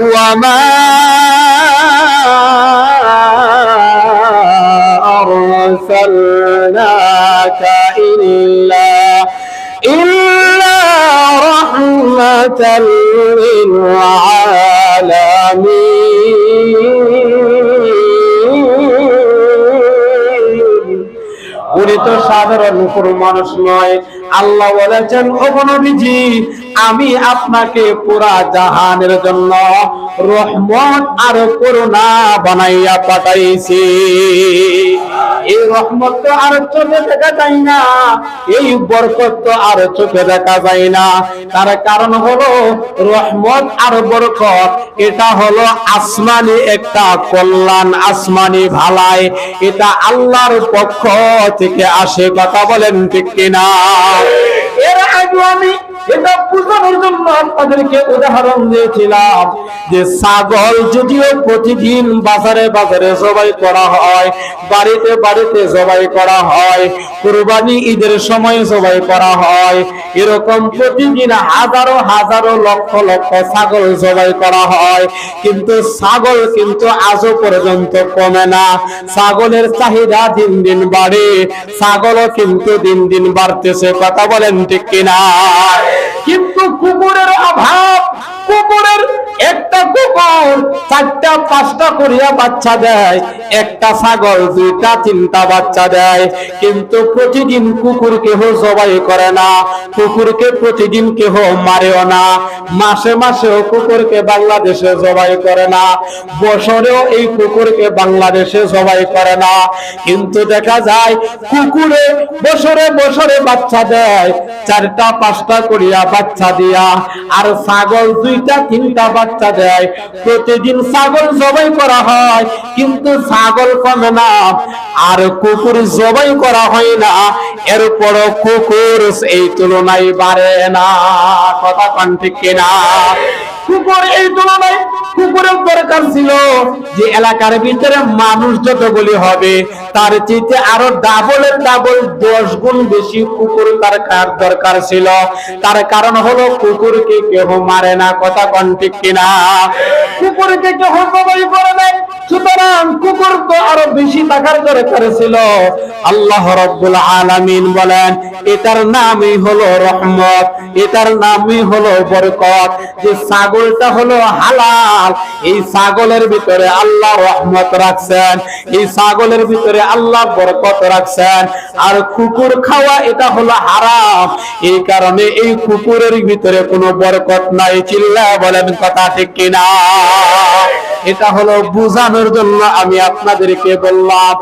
وما أرسلناك إلا إلا رحمة للعالمين. তো সাধারণ কোনো মানুষ নয়। আল্লাহ বলেছেন ও নবীজি, আমি আপনাকে পুরা জাহানের জন্য রহমত আর করুণা বানাইয়া পাঠাইছি। এই রহমত তো আর চোখে দেখা যায় না। এই বরকত তো আর চোখে দেখা যায় না। তার কারণ হলো রহমত আর বরকত। এটা হলো আসমানি একটা কল্যাণ, আসমানি ভালাই। এটা আল্লাহর পক্ষ থেকে আসে, কথা বলেন ঠিক কিনা? এর আগে আমি এটা বোঝানোর জন্য আপনাদেরকে উদাহরণ দিয়েছিলাম যে ছাগল যদিও প্রতিদিন বাজারে বাজারে জবাই করা হয়, বাড়িতে বাড়িতে জবাই করা হয় ঈদের সময় জবাই করা হয়, এরকম প্রতিদিন হাজারো হাজারো লক্ষ লক্ষ ছাগল জবাই করা হয়, কিন্তু ছাগল কিন্তু আজও পর্যন্ত কমে না। ছাগলের চাহিদা দিন দিন বাড়ে, ছাগলও কিন্তু দিন দিন বাড়তেছে, কথা বলেন ঠিক কিনা চারটা, পাঁচটা করিয়া বাচ্চা দেয়, একটা ছাগল, দুইটা, তিনটা বাচ্চা দেয়। কিন্তু প্রতিদিন কুকুর কেহ জবাই করে না, কুকুরকে প্রতিদিন কেহ মারেও না। মাসে মাসেও কুকুরকে বাংলাদেশে জবাই করে না, বছরেও এই কুকুরকে বাংলাদেশে জবাই করে না। কিন্তু দেখা যায়, কুকুরে বছরে বছরে বাচ্চা দেয়, চারটা, পাঁচটা করিয়া বাচ্চা দিয়া। আর ছাগল দুইটা, তিনটা বাচ্চা দেয়, প্রতিদিন ছাগল জবাই করা হয়। কিন্তু ছাগল কমে না, আর কুকুর জবাই করা হয় না। এরপরও কুকুর এই তুলনায় বাড়ে না। কথা কান ঠিক কুকুর এই তুলনায় কুকুরের দরকার ছিল যে এলাকার ভিতরে মানুষ যতগুলি হবে, তার চেয়ে আরও ডাবলের ডাবল দশ গুণ বেশি কুকুর তার কার দরকার ছিল। তার কারণ হলো কুকুরকে কেহ মারে না। কথা কন ঠিক কিনা? কুকুরকে কেহ জবাই করে নাই সুতরাং কুকুর তো আরও বেশি টাকার দরকার ছিল। আল্লাহ রব্বুল আলামিন বলেন, এটার নামই হলো রহমত, এটার নামই হলো বরকত। যে ছাগলটা হলো হালাল, এই ছাগলের ভিতরে আল্লাহ রহমত রাখছেন, এই ছাগলের ভিতরে আল্লাহ বরকত রাখছেন। আর কুকুর খাওয়া এটা হলো হারাম, এই কারণে এই কুকুরের ভিতরে কোনো বরকত নাই। চিল্লা বলেন কথা ঠিক কিনা? এটা হলো বুঝানোর জন্য আমি আপনাদেরকে বললাম